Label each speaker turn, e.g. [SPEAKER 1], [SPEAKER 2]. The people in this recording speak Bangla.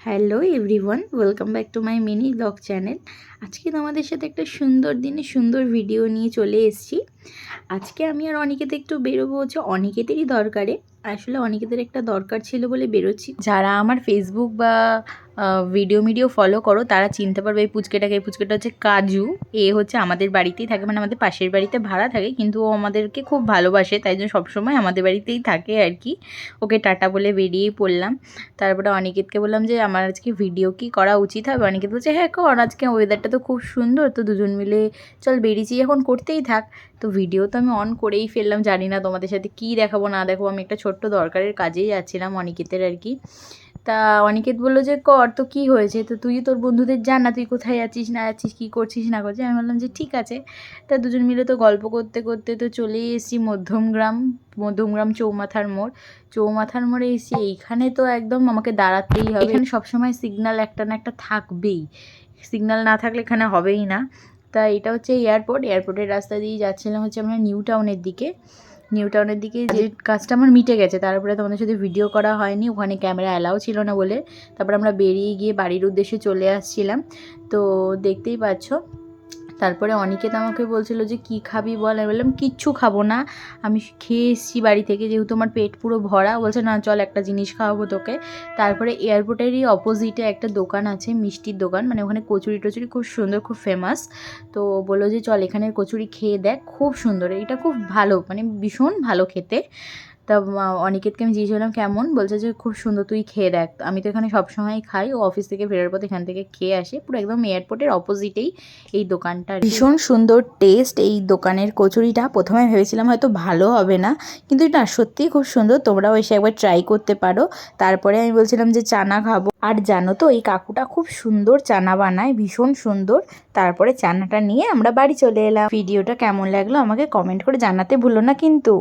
[SPEAKER 1] Hello everyone welcome back to my mini blog channel আজকে তোমাদের সাথে একটা সুন্দর দিনে সুন্দর ভিডিও নিয়ে চলে এসেছি। আজকে আমি আর অনিকেতে একটু বেরোবো হচ্ছে। অনিকেতেরই দরকারে। আসলে অনিকেতের একটা দরকার ছিল বলে বেরোচ্ছি। যারা আমার ফেসবুক বা ভিডিও মিডিও ফলো করো, তারা চিনতে পারবে এই পুচকেটাকে। এই পুচকেটা হচ্ছে কাজু। এ হচ্ছে আমাদের বাড়িতেই থাকে মানে আমাদের পাশের বাড়িতে ভাড়া থাকে, কিন্তু ও আমাদেরকে খুব ভালোবাসে, তাই জন্য সবসময় আমাদের বাড়িতেই থাকে আর কি। ওকে টাটা বলে বেরিয়েই পড়লাম। তারপরে অনিকেতকে বললাম যে, আমার আজকে ভিডিও কি করা উচিত হবে? অনিকেত বলছে হ্যাঁ কর, আজকে ওয়েদারটা তো খুব সুন্দর, তো দুজন মিলে চল বেরিয়েছি, এখন করতেই থাক। তো ভিডিও তো আমি অন করেই ফেললাম, জানি না তোমাদের সাথে কী দেখাবো, না দেখাবো, আমি একটা ছোট্ট দরকারের কাজেই যাচ্ছিলাম অনিকেতের আর কি। তা অনিকেত বলল যে, কর, তো কি হয়েছে? তো তুই তোর বন্ধুদের জান না, তুই কোথায় যাচ্ছিস না যাচ্ছিস কী করছিস, না করছিস? আমি বললাম যে, ঠিক আছে। তা দুজন মিলে তো গল্প করতে করতে তো চলেই এসেছি মধ্যমগ্রাম মধ্যমগ্রাম চৌমাথার মোড়। চৌমাথার মোড়ে এসে এইখানে তো একদম আমাকে দাঁড়াতেই হবে। এখানে সবসময় সিগনাল একটা না একটা থাকবেই। সিগনাল না থাকলে এখানে হবেই না। তা এটা হচ্ছে এয়ারপোর্ট। এয়ারপোর্টের রাস্তা দিয়ে যাচ্ছিলাম হচ্ছে আমরা নিউ টাউনের দিকে। নিউ টাউনের দিকে যে কাজটা আমার মিটে গেছে তারপরে তোমাদের সাথে ভিডিও করা হয়নি ওখানে ক্যামেরা অ্যালাও ছিল না বলে। তারপর আমরা বেরিয়ে গিয়ে বাড়ির উদ্দেশ্যে চলে আসছিলাম। তো দেখতেই পাচ্ছ তারপরে অনিকেত আমাকে বলছিল যে, কি খাবি বল? আমি বললাম, কিচ্ছু খাব না। আমি খেয়ে এসেছি বাড়ি থেকে, যেহেতু আমার পেট পুরো ভরা। বলছে, না, চল একটা জিনিস খাওয়াবো তোকে। তারপরে এয়ারপোর্টেরই অপোজিটে একটা দোকান আছে, মিষ্টির দোকান। মানে ওখানে কচুরি টচুরি খুব সুন্দর, খুব ফেমাস তো বলল যে, চল এখানের কচুরি খেয়ে দেখ, খুব সুন্দর। এটা খুব ভালো মানে ভীষণ ভালো খেতে। তা অনিকেতকে আমি জিজ্ঞেস কেমন? বলছে যে, খুব সুন্দর, তুই খেয়ে দেখ। আমি তো এখানে সবসময় খাই, ও অফিস থেকে ফেরার পথে এখান থেকে খেয়ে আসে, পুরো একদম এয়ারপোর্টের অপোজিটেই এই দোকানটা ভীষণ সুন্দর টেস্ট এই দোকানের কচুরিটা, প্রথমে ভেবেছিলাম হয়তো ভালো হবে না, কিন্তু এটা সত্যিই খুব সুন্দর, তোমরাও এসে একবার ট্রাই করতে পারো। তারপরে আমি বলছিলাম যে, চানা খাব। আর জানো তো, এই কাকুটা খুব সুন্দর চানা বানায়, ভীষণ সুন্দর। তারপরে চানাটা নিয়ে আমরা বাড়ি চলে এলাম। ভিডিওটা কেমন লাগল আমাকে কমেন্ট করে জানাতে ভুলো না কিন্তু।